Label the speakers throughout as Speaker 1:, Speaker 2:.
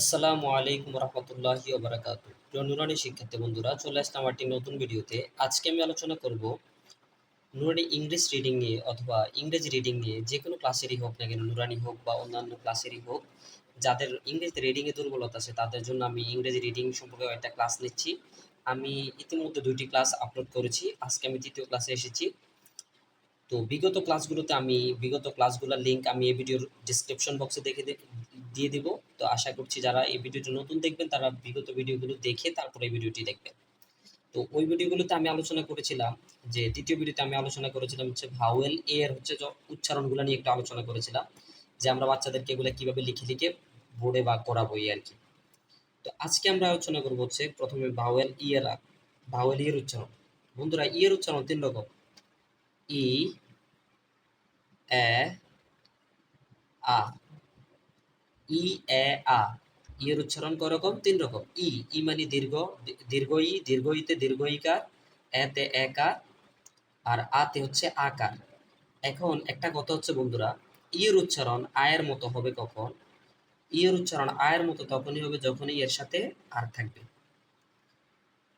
Speaker 1: আসসালামু আলাইকুম রহমতুল্লাহি ওবরাকাত প্রিয় নুরানি শিক্ষার্থী বন্ধুরা, চলে আসলাম একটি নতুন ভিডিওতে। আজকে আমি আলোচনা করব নুরানি ইংলিশ রিডিং নিয়ে অথবা ইংরেজি রিডিং নিয়ে, যে কোনো ক্লাসেরই হোক না কেন, নুরানি হোক বা অন্যান্য ক্লাসেরই হোক, যাদের ইংরেজি রিডিংয়ে দুর্বলতা আছে, তাদের জন্য আমি ইংরেজি রিডিং সম্পর্কে একটা ক্লাস নিচ্ছি। আমি ইতিমধ্যে দুইটি ক্লাস আপলোড করেছি। আজকে আমি তৃতীয় ক্লাসে এসেছি। তো বিগত ক্লাসগুলোতে আমি, বিগত ক্লাসগুলোর লিঙ্ক আমি এই ভিডিওর ডিসক্রিপশন বক্সে দেখে দিয়ে দিব। তো আশা করছি যারা এই ভিডিওটি নতুন দেখবেন, তারা বিগত ভিডিওগুলো দেখে তারপরে এই ভিডিওটি দেখবেন। তো ওই ভিডিওগুলোতে আমি আলোচনা করেছিলাম যে, দ্বিতীয় ভিডিওতে আমি আলোচনা করেছিলাম হচ্ছে ভাওয়েল এ এর হচ্ছে উচ্চারণগুলো নিয়ে একটু আলোচনা করেছিলাম। যে আমরা বাচ্চাদেরকে এগুলো কীভাবে লিখে লিখে বোর্ডে বা করাবো এই আর কি। তো আজকে আমরা আলোচনা করব হচ্ছে প্রথমে ভাওয়েল ই এর ভাওয়েল ই এর উচ্চারণ। বন্ধুরা ই এর উচ্চারণ তিন রকম। ই এ আ ই এ আ ই এর উচ্চারণ কয় রকম তিন রকম ই ই মানে দীর্ঘ দীর্ঘ ই দীর্ঘ ইতে দীর্ঘ ইকার এতে একার আর আতে হচ্ছে আকার। এখন একটা কথা হচ্ছে, বন্ধুরা ই এর উচ্চারণ আয়ের মতো হবে কখন? ই এর উচ্চারণ আয়ের মতো তখনই হবে যখন ই এর সাথে আর থাকবে।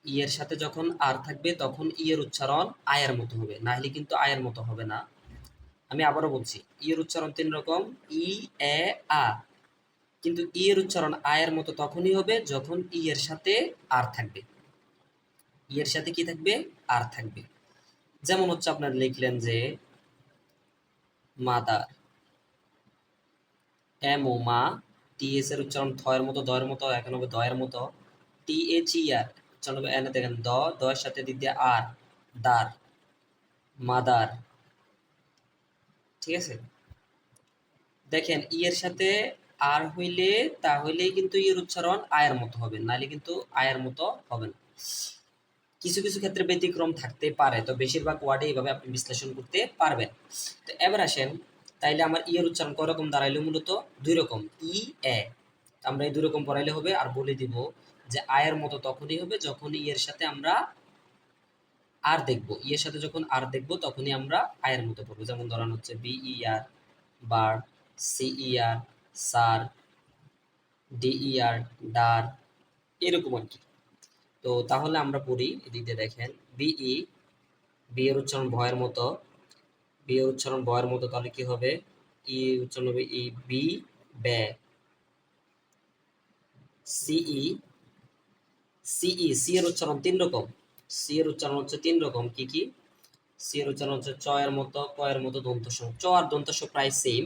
Speaker 1: ই এর সাথে যখন আর থাকবে, তখন ই এর উচ্চারণ আয়ের মতো হবে। না হলে কিন্তু আয়ের মতো হবে না। আমি আবারও বলছি ই এর উচ্চারণ তিন রকম, ই, এ, আ। কিন্তু ই এর উচ্চারণ আয়ের মতো তখনই হবে যখন ই এর সাথে আর থাকবে। ই এর সাথে কি থাকবে? আর থাকবে। যেমন হচ্ছে আপনার লিখলেন যে, মাদার। এম ও মা, টি এস এর উচ্চারণ থয়ের মতো, দয়ের মতো, এখন হবে দয়ের মতো। টি এইচ ই আর, উচ্চারণ হবে এনে, দেখেন দ, দয়ের সাথে দিয়ে আর, দার। মাদার। ঠিক আছে? দেখেন ই এর সাথে আর হইলে তাহলেই কিন্তু এর উচ্চারণ আয়ের মতো হবে, নাহলে কিন্তু আয়ের মতো হবে না। কিছু কিছু ক্ষেত্রে ব্যতিক্রম থাকতে পারে, তো বেশিরভাগ ওয়ার্ডে এইভাবে আপনি বিশ্লেষণ করতে পারবেন। তো এবার আসেন, তাইলে আমার ই এর উচ্চারণ রকম দাঁড়াইলো মূলত? দুই রকম ই এ আমরা এই দুই রকম পড়াইলে হবে, আর বলে দিব যে আয়ের মতো তখনই হবে যখন ই এর সাথে আমরা আর দেখব। ই এর সাথে যখন আর দেখব, তখনই আমরা আয়ের মতো পড়ব। যেমন ধরেন হচ্ছে বি ই আর বার্ড সি ই আর সার ডি ই আর ডার এরকম আর কি। তো তাহলে আমরা পড়ি এদিক দিয়ে দেখেন। বিই বি এর উচ্চারণ ভয়ের মতো। বি এর উচ্চারণ ভয়ের মতো তাহলে কি হবে? ই উচ্চারণ হবে ই বি। বে সিই সিই সি এর উচ্চারণ তিন রকম। সি এর উচ্চারণ হচ্ছে তিন রকম, কি কি? সি এর উচ্চারণ হচ্ছে চ এর মতো ক এর মতো দন্তস্ব চ আর দন্তস্ব প্রায় সেম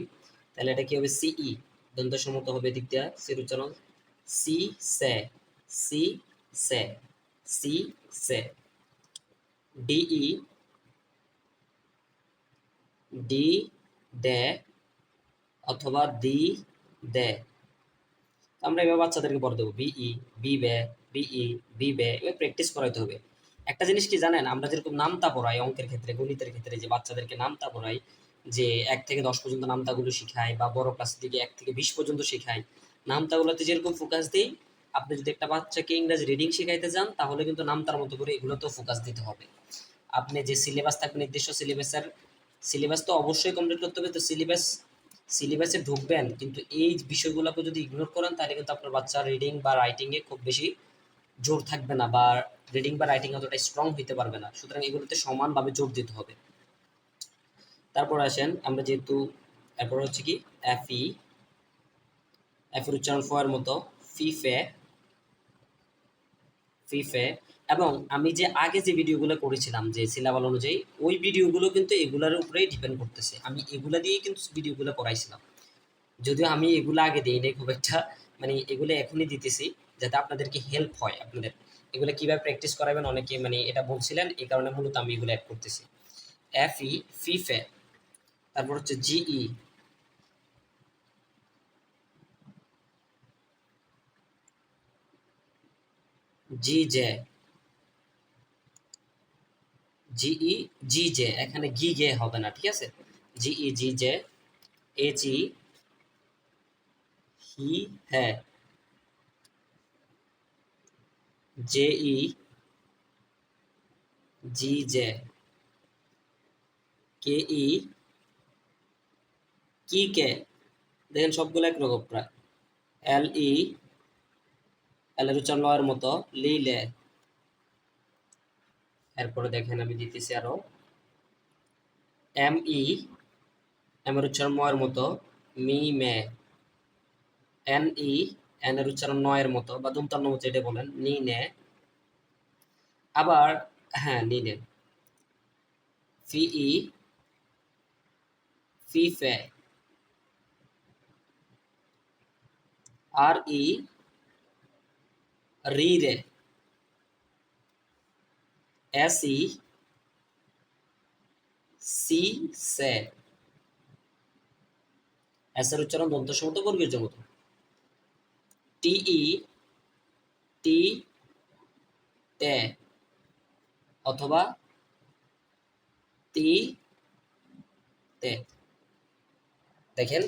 Speaker 1: তাহলে এটা কি হবে? সিই দন্তস্ব মতো হবে দিক দিয়া। সি এর উচ্চারণ সি সে সি সে সি সে। ডিই ডি দে অথবা দি। দে আমরা এবার বাচ্চাদেরকে পড়ে দেবো। বিই বি বে বিই বি বে। এবার প্র্যাকটিস করাইতে হবে। একটা জিনিস কি জানেন? আমরা যেরকম নামতা পড়াই, অঙ্কের ক্ষেত্রে, গণিতের ক্ষেত্রে যে বাচ্চাদেরকে নামতা পড়াই, যে এক থেকে দশ পর্যন্ত নামতাগুলো শিখাই বা বড় ক্লাস থেকে এক থেকে বিশ পর্যন্ত শেখাই, নামতাগুলোতে যেরকম ফোকাস দিই, আপনি যদি একটা বাচ্চাকে ইংরাজি রিডিং শেখাইতে যান, তাহলে কিন্তু নামতার মতো করে এগুলোতেও ফোকাস দিতে হবে। আপনি যে সিলেবাস থাকবে, নির্দিষ্ট সিলেবাসের সিলেবাস তো অবশ্যই কমপ্লিট করতে হবে, তো সিলেবাস সিলেবাসে ঢুকবেন, কিন্তু এই বিষয়গুলোকে যদি ইগনোর করেন, তাহলে কিন্তু আপনার বাচ্চার রিডিং বা রাইটিংয়ে খুব বেশি জোর থাকবে না বা রিডিং বা রাইটিং অতটা স্ট্রং হইতে পারবে না। সুতরাং এগুলোতে সমানভাবে জোর দিতে হবে। তারপর আসেন আমরা যেহেতু, এরপর হচ্ছে কি এফ ই এফ এর উচ্চারণ ফয়ের মতো ফিফে ফিফে এবং আমি যে আগে যে ভিডিওগুলো করেছিলাম যে সিলাবাল অনুযায়ী, ওই ভিডিওগুলো কিন্তু এগুলার উপরেই ডিপেন্ড করতেছে। আমি এগুলা দিয়েই কিন্তু ভিডিওগুলো করাইছিলাম। যদিও আমি এগুলো আগে দিই নাই খুব একটা মানে এগুলো এখনই দিতেছি, যাতে আপনাদেরকে হেল্প হয় আপনাদের। এগুলো কীভাবে প্র্যাকটিস করাবেন? অনেকে মানে এটা বলছিলেন, এই কারণে মূলত আমি এগুলো অ্যাড করতেছি। এফ ই ফিফে তারপর হচ্ছে G E G J G E G J এখানে গি গে হবে না, ঠিক আছে? G E G J H E হি হ্যাঁ জে ই জি জে কে ই কি কে দেখেন সবগুলো একরকম প্রায়। এল ই এল এর উচ্চারণ লয়ের মতো, লিলে। এরপরে দেখেন আমি দিতেছি আরও। এম ই এম এর উচ্চারণ ময়ের মতো মি মে এন ই এর উচ্চারণ নয়ের মতো বা দুমতান্ন মতো এটা বলেন, নি নে। আবার হ্যাঁ নি নে। ফি ই, ফি ফে। আর ই, রি রে। এস ই, সি সে। এস এর উচ্চারণ দন্ত সমত বর্গের মতো টি ই টি তে অথবা তি তে দেখেন।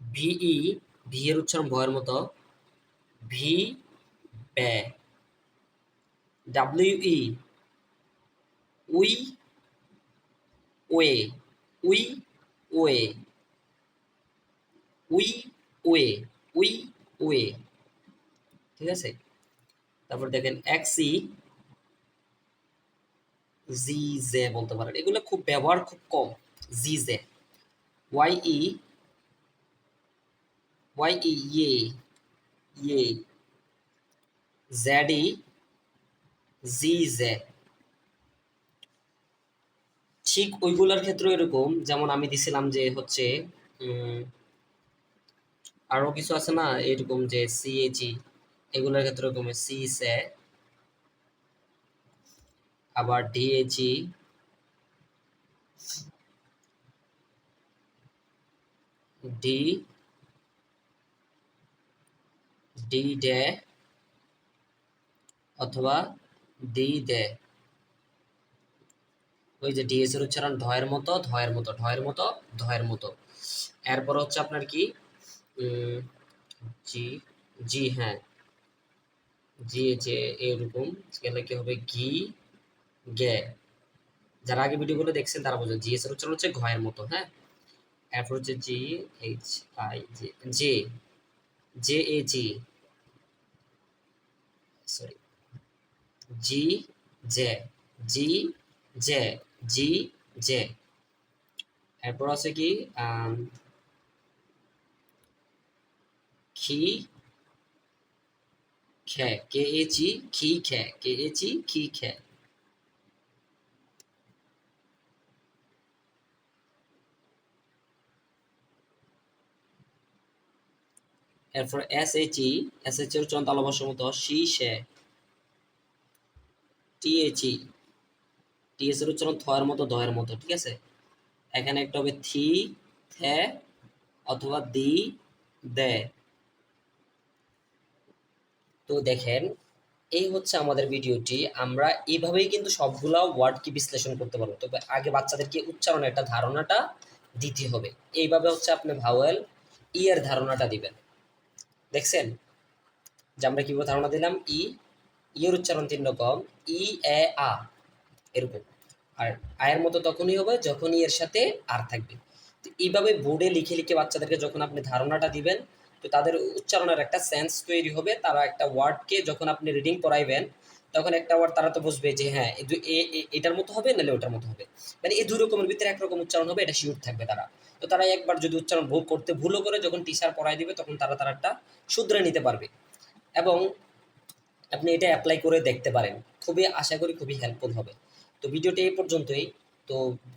Speaker 1: ভিই ভি এর উচ্চারণ ভয়ের মতো। ভি ব্যা ডাব্লিউ ই উই, ওয়ে উই ওয়ে উই ওয়ে উই, ওয়ে। ঠিক আছে? তারপর দেখেন এক্সি জি জে বলতে পারেন। এগুলো খুব ব্যবহার খুব কম। G J Y E Y E ইয়ে ইয়ে জেড ই জি জে ঠিক ওইগুলোর ক্ষেত্রে এরকম, যেমন আমি দিছিলাম যে হচ্ছে আরও কিছু আছে না, এরকম যে সিএজি এগুলোর ক্ষেত্রে এরকম সি সে আবার ডিএজি ডি ডি ডে অথবা ডি দে ওই যে ডিএস এর উচ্চারণ ধয়ের মতো ধয়ের মতো ঢয়ের মতো, ধয়ের মতো। এরপর হচ্ছে আপনার কি? জি জি হ্যাঁ। জি যে এরকম। গেলে কি হবে? ঘি গে যারা আগে ভিডিওগুলো দেখছেন তারা বোঝেন জি এস এর উচ্চারণ হচ্ছে ঘয়ের মতো হ্যাঁ? এরপর হচ্ছে G H I J J J A G sorry G J G J G, J. এরপর আছে কি খি, খে, কে এ জি খি, খে, কে এ জি খি, খে। এরপর S H E S H এর উচ্চারণ মতো শি সে T H E T S এর উচ্চারণ থয়ের মতো দয়ের মতো, ঠিক আছে? এখানে একটা হবে থি, থে, অথবা দি, দে। তো দেখেন, এই হচ্ছে আমাদের ভিডিওটি। আমরা এইভাবেই কিন্তু সবগুলা ওয়ার্ড কি বিশ্লেষণ করতে পারব। তবে আগে বাচ্চাদেরকে উচ্চারণের একটা ধারণাটা দিতে হবে। এইভাবে হচ্ছে আপনি ভাওয়েল ই এর ধারণাটা দিবেন। দেখছেন? যে আমরা কীভাবে ধারণা দিলাম? ই ইয়ের উচ্চারণ তিন রকম ই এ আ এরকম। আর আয়ের মতো তখনই হবে যখনই এর সাথে আর থাকবে। তো এইভাবে বোর্ডে লিখে লিখে বাচ্চাদেরকে যখন আপনি ধারণাটা দিবেন, তো তাদের উচ্চারণের একটা সেন্স তৈরি হবে, তারা একটা ওয়ার্ডকে যখন আপনি রিডিং করাইবেন তখন একটা ওয়ার্ড তারা তো বুঝবে যে হ্যাঁ এটার মতো হবে নাহলে ওটার মতো হবে। মানে এই দুই রকমের ভিতরে একরকম উচ্চারণ হবে, এটা শিওর থাকবে তারা। তো তারা একবার যদি উচ্চারণ ভুল করতে ভুলও করে, যখন টিচার পড়াই দিবে, তখন তারা তারা একটা শুধরে নিতে পারবে। এবং আপনি এটা অ্যাপ্লাই করে দেখতে পারেন। খুবই আশা করি খুবই হেল্পফুল হবে। তো ভিডিওটা এই পর্যন্তই। তো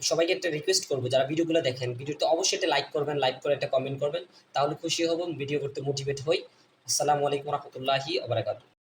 Speaker 1: সবাইকে একটা রিকোয়েস্ট করব, যারা ভিডিওগুলো দেখেন, ভিডিওতে অবশ্যই একটা লাইক করবেন লাইক করে একটা কমেন্ট করবেন, তাহলে খুশি হব, ভিডিও করতে মোটিভেট হই। আসসালামু আলাইকুম রহমতুল্লাহি আবরাকাতু